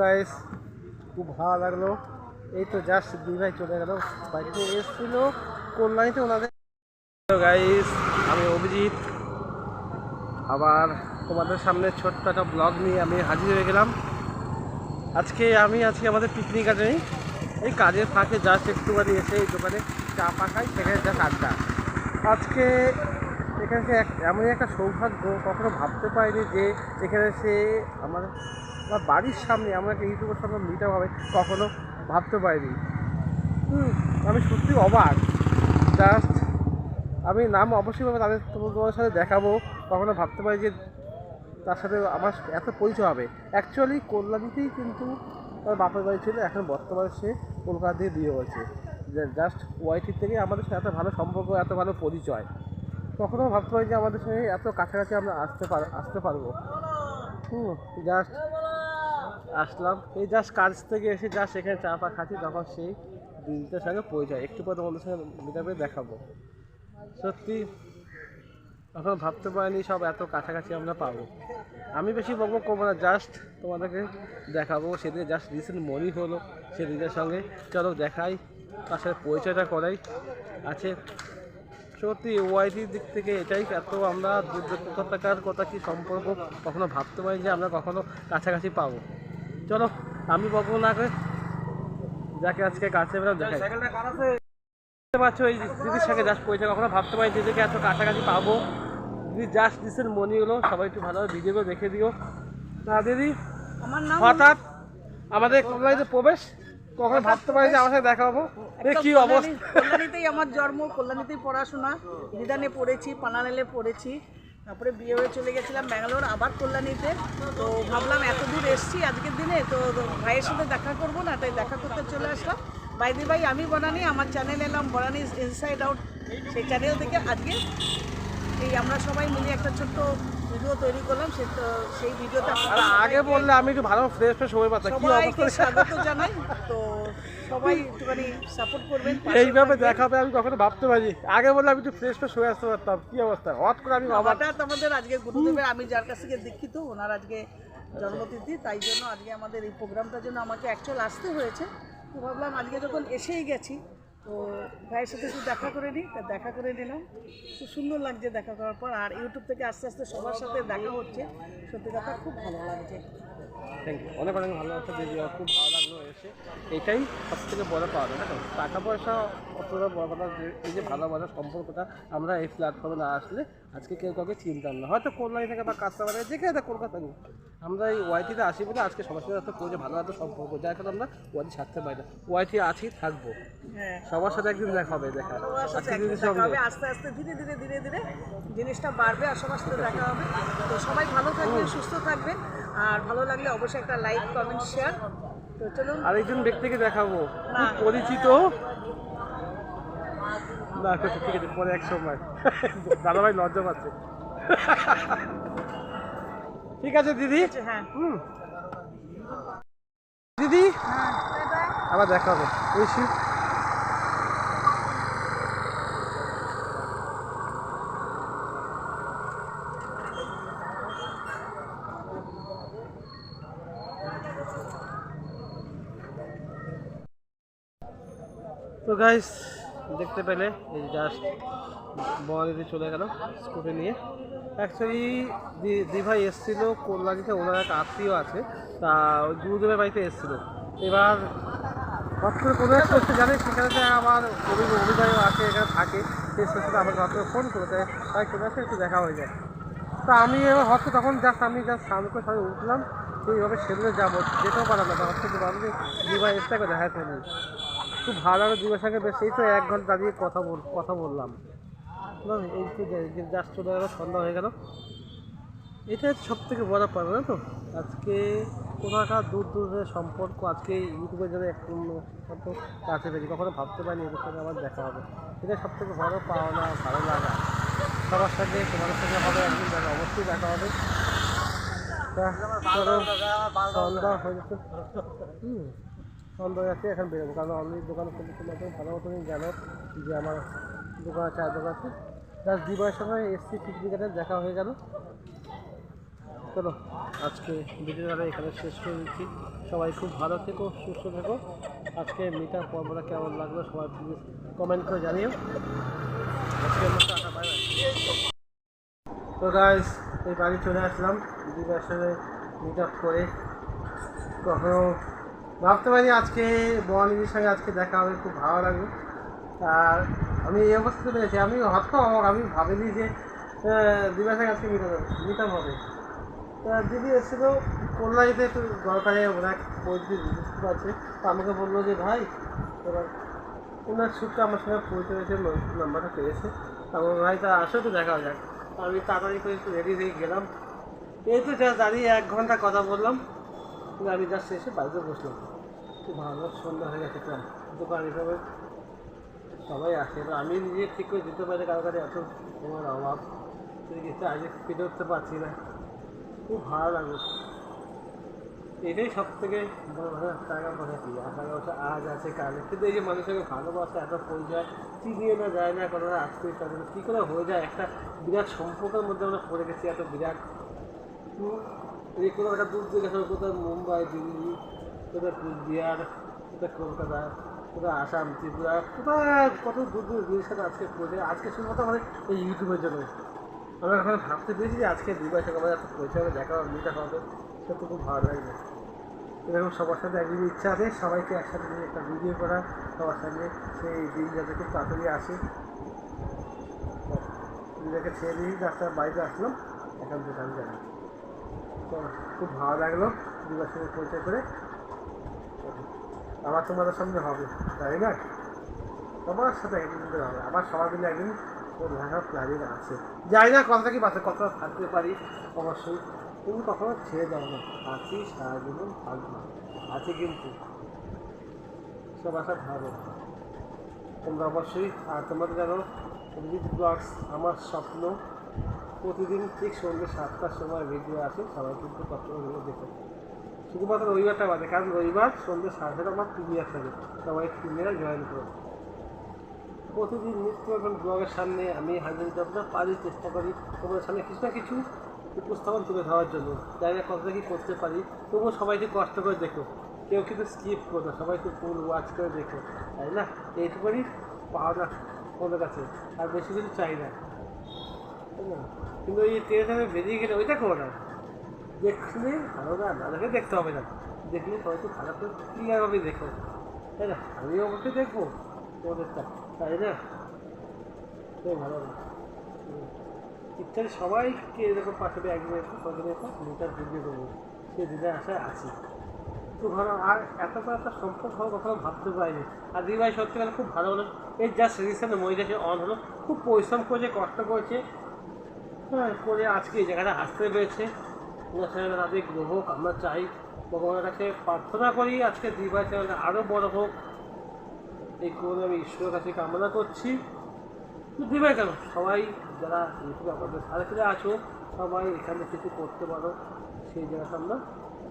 Guys খুব ভালো লাগল। এই তো জাস্ট দুই ভাই চলে গেল। বাড়িতে এসেছিল কল্যাণীতে ওনাদের? গাইস আমি অভিজিৎ। আবার তোমাদের সামনে ছোট্ট একটা ব্লগ নিয়ে আমি হাজির হয়ে গেলাম। আজকে আমি, আজকে আমাদের পিকনিক আছে। এই কাজের ফাঁকে জাস্ট একটুখানি এসে এই দোকানে চা পা খাই, সেখানে যা আড্ডা আজকে এখানে এক একটা সৌভাগ্য, কখনো ভাবতে পারিনি যে এখানে সে আমার আমার বাড়ির সামনে এমন একটা ইউটিউবের সামনে মিট হবে, কখনো ভাবতে পারিনি। আমি সত্যি অবাক। জাস্ট আমি নাম অবশ্যই পাবো তাদের তোমাদের সাথে দেখাবো, কখনো ভাবতে পারি যে তার সাথে আমার এত পরিচয় হবে। অ্যাকচুয়ালি কল্যাণীতেই কিন্তু তার বাপের বাড়ি ছিল, এখন বর্তমানে সে কলকাতা দিয়ে বিয়ে হয়েছে জাস্ট ওয়াইটির থেকে আমাদের সাথে এত ভালো সম্পর্ক, এত ভালো পরিচয়। কখনো ভাবতে পারি যে আমাদের সঙ্গে এত কাছাকাছি আমরা আসতে পার, আসতে পারব। হুম জাস্ট আসলাম। এই জাস্ট কাজ থেকে এসে জাস্ট এখানে চা পা খাচ্ছি, তখন সেই দিনটার সঙ্গে পরিচয়। একটু পর তোমাদের সঙ্গে মিটাপে দেখাবো। সত্যি, এখন ভাবতে পারিনি সব এত কাছাকাছি আমরা পাবো। আমি বেশি বকব করব না জাস্ট তোমাদেরকে দেখাবো। সেদিন জাস্ট রিসেন্ট মনি হলো, সে সেদিনের সঙ্গে। চলো দেখাই, তার সাথে পরিচয়টা করাই। আছে, সত্যি ওয়াইটির দিক থেকে এটাই এত আমরা দূর কথা কি সম্পর্ক কখনো ভাবতে পারি যে আমরা কখনো কাছাকাছি পাবো। চলো আমি বকবো না করে। যাকে আজকে কাছে বুঝতে পারছ এই দিদির সঙ্গে জাস্ট পরিচয় কখনো ভাবতে পারি দিদিকে এত কাছাকাছি পাবো। দিদি জাস্ট দিসের মনি হলো সবাই একটু ভালোভাবে ভিডিওগুলো দেখে দিও। না দিদি? আমার নাম হঠাৎ আমাদের কল্যাণীতে প্রবেশ? কখনো ভাবতে পারি যে আমার সাথে দেখা হব? কি অবস্থা? কল্যাণীতেই আমার জন্ম কল্যাণীতেই পড়াশোনা। বিধানে পড়েছি পানালেলে পড়েছি। তারপরে বিয়ে হয়ে চলে গেছিলাম ব্যাঙ্গালোর, আবার কল্যাণীতে। তো ভাবলাম এত দূর এসছি, আজকের দিনে তো ভাইয়ের সাথে দেখা করব না, তাই দেখা করতে চলে আসলাম। বাইদি ভাই আমি বনানি, আমার চ্যানেল এলাম বনানি ইনসাইড আউট সেই চ্যানেল থেকে আজকে এই আমরা সবাই মিলে একটা ছোট্ট ভিডিও তৈরি করলাম সে তো সেই ভিডিওতে আর আগে বললে আমি একটু ভালো ফ্রেশ ফ্রেশ হয়ে পারতাম। কি অবস্থা? স্বাগত জানাই। তো সবাই একটুখানি সাপোর্ট করবেন এইভাবে দেখাবে আমি কখনো ভাবতে পারি আগে বললে আমি একটু ফ্রেশ ফ্রেশ হয়ে আসতে পারতাম। কি অবস্থা? হট করে আমি হঠাৎ আমাদের আজকে গুরুদেবের আমি যার কাছ থেকে দীক্ষিত ওনার আজকে জন্মতিথি তাই জন্য আজকে আমাদের এই প্রোগ্রামটার জন্য আমাকে অ্যাকচুয়াল আসতে হয়েছে। তো ভাবলাম আজকে যখন এসেই গেছি তো ভাইয়ের সাথে একটু দেখা করে নিই, তা দেখা করে নিলাম। খুব সুন্দর লাগছে দেখা করার পর, আর ইউটিউব থেকে আস্তে আস্তে সবার সাথে দেখা হচ্ছে। সত্যি কথা, খুব ভালো লাগছে। থ্যাংক ইউ অনেক অনেক ভালো লাগছে খুব ভালো লাগল। এসে এটাই সব থেকে বড় পাওয়া যায় টাকা পয়সা অতটা বড় কথা যে এই যে ভালোবাসার সম্পর্কটা আমরা এই প্ল্যাটফর্মে না আসলে আজকে কেউ কাউকে চিনতাম না। হয়তো কল্যাণী থেকে বা কাস্টমার যেখানে থাকে কলকাতা নিয়ে আমরা এই ওয়াইটিতে আসি বলে আজকে সবার সাথে এত পরিচয় ভালো একটা সম্পর্ক যার কারণে আমরা ওয়াইটি ছাড়তে পারি না। ওয়াইটি আছি থাকব। হ্যাঁ। সবার সাথে একদিন দেখা হবে দেখা। হবে। আস্তে আস্তে ধীরে ধীরে ধীরে ধীরে জিনিসটা বাড়বে আর সবার সাথে দেখা হবে। তো সবাই ভালো থাকবেন সুস্থ থাকবেন। আর ভালো লাগলে অবশ্যই একটা লাইক কমেন্ট শেয়ার তো চলুন। আরেকজন ব্যক্তিকে দেখাবো। খুব পরিচিত। না ঠিক আছে, ঠিক আছে পরে এক সময়। দাদাভাই লজ্জা পাচ্ছে। ঠিক আছে দিদি? হ্যাঁ। হুম। দিদি? আবার দেখা হবে তো গাইস দেখতে পেলে, এই জাস্ট বনাদিতে চলে গেল স্কুটি নিয়ে। অ্যাকচুয়ালি দি, দিভাই এসেছিল কল্যাণীতে, ওনার এক আত্মীয় আছে, তা ওই গুরুদেবের বাড়িতে এসেছিল। এবার হট কোনো এক করতে জানে সেখানে আমার অভিনয়ও আছে, এখানে থাকে। সে সাথে আমাকে হট ফোন করে দেয় তাই চলে আসে, একটু দেখা হয়ে যায়। তা আমি এবার করে তখন জাস্ট আমি জাস্ট স্নান করে সবাই উঠলাম সেইভাবে সেদিনে যাব, যেতেও পারলাম না। হট করে ভাবলাম যে দিভাই এসে একবার দেখা। খুব ভালো লাগল দিবার সঙ্গে বেশ। এই তো এক ঘণ্টা দাঁড়িয়ে কথা বল কথা বললাম। এই তো জাস্ট চলে গেলো, সন্ধ্যা হয়ে গেল। এটা সব থেকে বড় পাবে না তো? আজকে কোথাকার দূর দূরের সম্পর্ক, আজকে ইউটিউবের জন্য একটু কাছে পেয়েছি কখনো ভাবতে পারিনি এদের সঙ্গে আমার দেখা হবে। এটা সব থেকে বড় পাওনা, ভালো লাগা। সবার সাথে তোমাদের সঙ্গে হবে, একদিন দেখা অবশ্যই দেখা হবে। সন্ধ্যা হয়ে যাচ্ছে হয়ে যাচ্ছে এখন বেরোবো। কারণ অলরেডি দোকান খুলে তোমাকে ভালো মতনই জানো যে আমার দোকান আছে, আর দোকান আছে। জাস্ট দিবার সময় এসছি, পিকনিকের দেখা হয়ে গেল। চলো, আজকে ভিডিওটা এখানে শেষ করে দিচ্ছি। সবাই খুব ভালো থেকো, সুস্থ থেকো। আজকে মিটার পর্বটা কেমন লাগল সবাই প্লিজ কমেন্ট করে জানিও। তো গাইস এই বাড়ি চলে আসলাম। দিদি আসলে মিট আপ করে। কখনো ভাবতে পারি আজকে বনিদির সঙ্গে আজকে দেখা হবে, খুব ভালো লাগবে। আর আমি এই অবস্থাতে পেরেছি আমি হঠাৎ অবাক আমি ভাবিনি যে দিবার সঙ্গে আজকে মিট আপ হবে। তা দিদি এসেছিল, কল্যাণীতে একটু দরকারে, ওনার পরিচিত বুঝতে পারছে তো আমাকে বলল যে, ভাই, এবার ওনার সূত্রে আমার সঙ্গে পরিচয় হয়েছে নাম্বারটা পেয়েছে। তারপর ভাই, তা আসো তো দেখা যাক। আমি তাড়াতাড়ি করে একটু রেডি হয়ে গেলাম। এই তো যা দাঁড়িয়ে এক ঘণ্টা কথা বললাম। আমি জাস্ট এসে বাড়িতে বসলাম। খুব ভালো সন্ধ্যা হয়ে গেছে প্রায় দোকান হিসাবে সবাই আসে। এবার আমি নিজে ঠিক করে দিতে পারি কারও কাছে এত তোমার অভাব। কিছু আজ পেটে উঠতে পারছি না। খুব ভালো লাগল। এটাই সব থেকে বড় ভালো টাকা পয়সা কি? আশা ব্যবসা আজ আছে, কাল। কিন্তু এই যে মানুষের ভালোবাসা, এত পরিচয় চিনিয়ে না, যায় না, কোনো আত্মীয় স্বজন, কী করে হয়ে যায়? একটা বিরাট সম্পর্কের মধ্যে আমরা পড়ে গেছি, এত বিরাট। এই কোনো একটা দূর থেকে গেছে কোথাও মুম্বাই, দিল্লি কোথাও কুচবিহার কোথাও কলকাতা কোথাও আসাম, ত্রিপুরা, কোথায় কত দূর দূর দূরের সাথে আজকে পড়ে আজকে শুধুমাত্র আমাদের এই ইউটিউবের জন্য আমরা এখন ভাবতে পেরেছি যে আজকে দুই মাসে আমাদের এত পরিচয় হবে, দেখা হবে মিটা হবে। সত্যি খুব ভালো লাগবে এরকম সবার সাথে একদিন ইচ্ছা আছে, সবাইকে একসাথে নিয়ে একটা ভিডিও করা সবার সঙ্গে সেই দিন যাতে খুব তাড়াতাড়ি আসে। দিদাকে ছেড়ে দিয়ে রাস্তার বাড়িতে আসলাম। এখন থেকে আমি জানি তো খুব ভালো লাগল দিদার সঙ্গে পরিচয় করে। আবার তোমাদের সঙ্গে হবে, তাই না? তোমার সাথে একদিন হবে। আবার সবার মিলে একদিন দেখার প্ল্যানিং আছে। যাই না কথা কি বাসে কতটা থাকতে পারি, অবশ্যই। তুমি কখনো ছেড়ে যাও না। আছি সারা জীবন থাকব। আছে কিন্তু। সব আশা ভালো। তোমরা অবশ্যই, আর তোমাদের যেন অভিজিৎ ব্লগস, আমার স্বপ্ন প্রতিদিন ঠিক সন্ধ্যে সাতটার সময় ভিডিও আসে, সবাই কিন্তু কষ্ট করে দেখো। শুধুমাত্র রবিবারটা বাদে, কারণ রবিবার সন্ধ্যে সাড়ে ছটা আমার প্রিমিয়ার থাকে সবাই প্রিমিয়ার জয়েন করো প্রতিদিন নিত্য এখন ব্লগের সামনে আমি হাজির যতটা পারি চেষ্টা করি তোমাদের সামনে কিছু না কিছু উপস্থাপন তুলে ধরার জন্য। জানি না কতটা কি করতে পারি, তবুও সবাইকে কষ্ট করে দেখো। কেউ কিন্তু স্কিপ করো না, সবাই একটু ফুল ওয়াচ করে দেখো, তাই না? এইটুকুনি পাওয়া না তোমাদের কাছে, আর বেশি কিছু চাই না। কিন্তু এই ট্রেনে বেরিয়ে গেলে ওইটা করো না। দেখলে ভালো না দেখে দেখতে হবে না। দেখলে সবাই তো করে ক্লিয়ারভাবে দেখো। তাই না? আমিও অবশ্যই দেখব তোমাদেরটা। তাই না? তো ভালো না। ইত্যাদি সবাইকে এরকম পাশে পেয়ে একদিন একটু কদিন একটু মিটার ভিডিও করব। সে দিনের আশায় আছি। তো ভালো আর এত বড় একটা সম্পর্ক হওয়া কখনো ভাবতে পারিনি। আর দিদি ভাই সত্যি খুব ভালো হলো এই জাস্ট রিসেন্ট মহিলাকে অন হলো। খুব পরিশ্রম করেছে, কষ্ট করেছে। হ্যাঁ করে আজকে এই জায়গাটা আসতে পেরেছে। সঙ্গে তাদের গ্রহ হোক আমরা চাই। ভগবানের কাছে প্রার্থনা করি আজকে দিদিভাই চ্যানেলটা আরও বড় হোক। এই করে আমি ঈশ্বরের কাছে কামনা করছি। দিদিভাই কেন? সবাই যারা ইউটিউবে আমাদের সার্কেলে আছো, সবাই এখানে কিছু করতে পারো। সেই জায়গাটা আমরা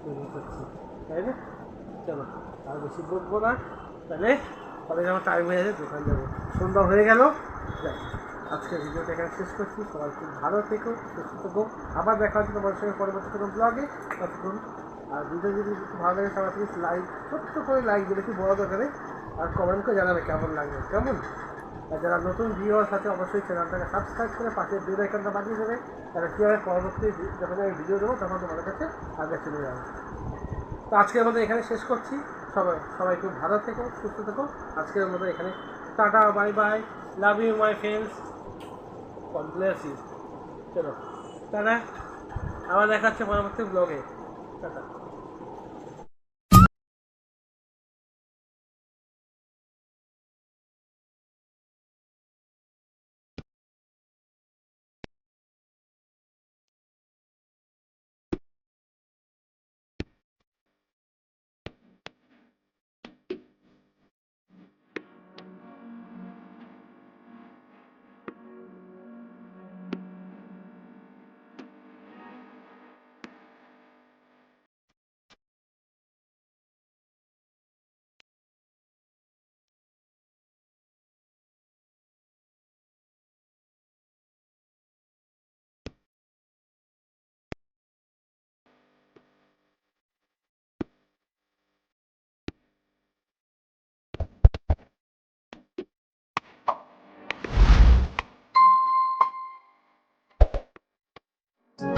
তৈরি করছি। তাই না? চলো, আর বেশি বলব না। তাহলে পরে যখন টাইম হয়ে যাবে দোকান যাব। সন্ধ্যা হয়ে গেল। যাই। আজকে ভিডিওটা এখানে শেষ করছি। সবাই খুব ভালো থেকো, সুস্থ থেকো। আবার দেখা হচ্ছে তোমার সঙ্গে পরবর্তী কোনো ব্লগে ততক্ষণ, আর ভিডিও যদি ভালো লাগে সবাই প্লিজ লাইক ছোট্ট করে লাইক দিলে কি বড় দরকারে। আর কমেন্ট করে জানাবে কেমন লাগবে কেমন? আর যারা নতুন ভিউয়ার্স আছে, অবশ্যই চ্যানেলটাকে সাবস্ক্রাইব করে পাশে বেল আইকনটা বাজিয়ে দেবে। তাহলে কীভাবে পরবর্তী যখন আমি ভিডিও দেবো, তখন তোমাদের কাছে আগে চলে যাবে। তো আজকের মতো এখানে শেষ করছি। সবাই সবাই খুব ভালো থেকো, সুস্থ থেকো। আজকের মতো এখানে। Tata bye bye love you my friends কমপ্লেস you চলো। টাটা। আবার দেখাচ্ছে পরবর্তী ব্লগে টাটা।